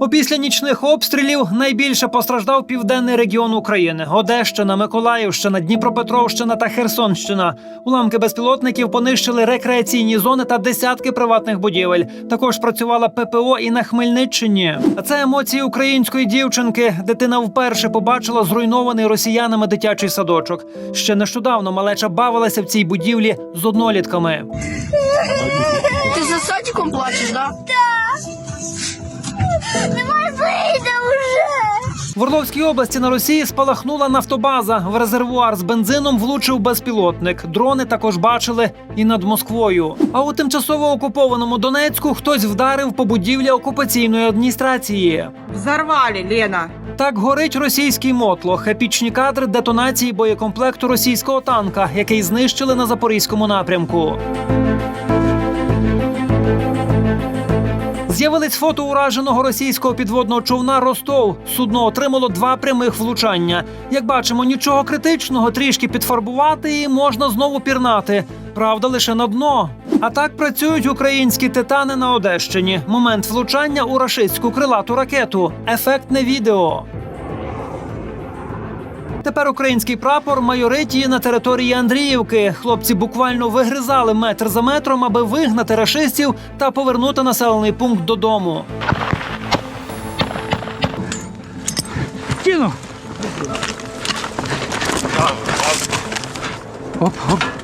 Опісля нічних обстрілів найбільше постраждав південний регіон України: Одещина, Миколаївщина, Дніпропетровщина та Херсонщина. Уламки безпілотників понищили рекреаційні зони та десятки приватних будівель. Також працювала ППО і на Хмельниччині. А це емоції української дівчинки. Дитина вперше побачила зруйнований росіянами дитячий садочок. Ще нещодавно малеча бавилася в цій будівлі з однолітками. Ти за садиком плачеш, да? Давай В Орловській області на Росії спалахнула нафтобаза. В резервуар з бензином влучив безпілотник. Дрони також бачили і над Москвою. А у тимчасово окупованому Донецьку хтось вдарив по будівлі окупаційної адміністрації. Взорвали, Лена. Так горить російський мотлох. Епічні кадри детонації боєкомплекту російського танка, який знищили на запорізькому напрямку. З'явились фото ураженого російського підводного човна Ростов. Судно отримало два прямих влучання. Як бачимо, нічого критичного, трішки підфарбувати і можна знову пірнати. Правда, лише на дно. А так працюють українські титани на Одещині. Момент влучання у рашистську крилату ракету. Ефектне відео. Тепер український прапор майоритії на території Андріївки. Хлопці буквально вигризали метр за метром, аби вигнати рашистів та повернути населений пункт додому. Оп, оп.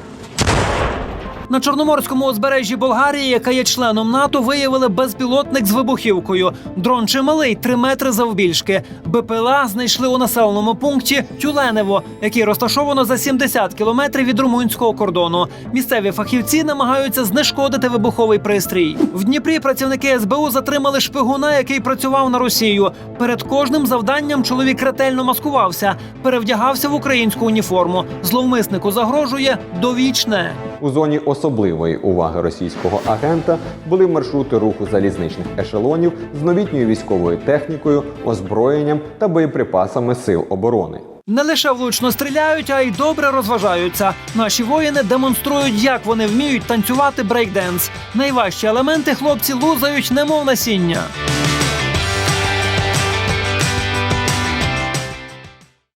На чорноморському узбережжі Болгарії, яка є членом НАТО, виявили безпілотник з вибухівкою. Дрон чималий, 3 метри завбільшки. БПЛА знайшли у населеному пункті Тюленево, який розташовано за 70 кілометрів від румунського кордону. Місцеві фахівці намагаються знешкодити вибуховий пристрій. В Дніпрі працівники СБУ затримали шпигуна, який працював на Росію. Перед кожним завданням чоловік ретельно маскувався, перевдягався в українську уніформу. Зловмиснику загрожує довічне. У зоні особливої уваги російського агента були маршрути руху залізничних ешелонів з новітньою військовою технікою, озброєнням та боєприпасами сил оборони. Не лише влучно стріляють, а й добре розважаються. Наші воїни демонструють, як вони вміють танцювати брейкденс. Найважчі елементи хлопці лузають, немов насіння.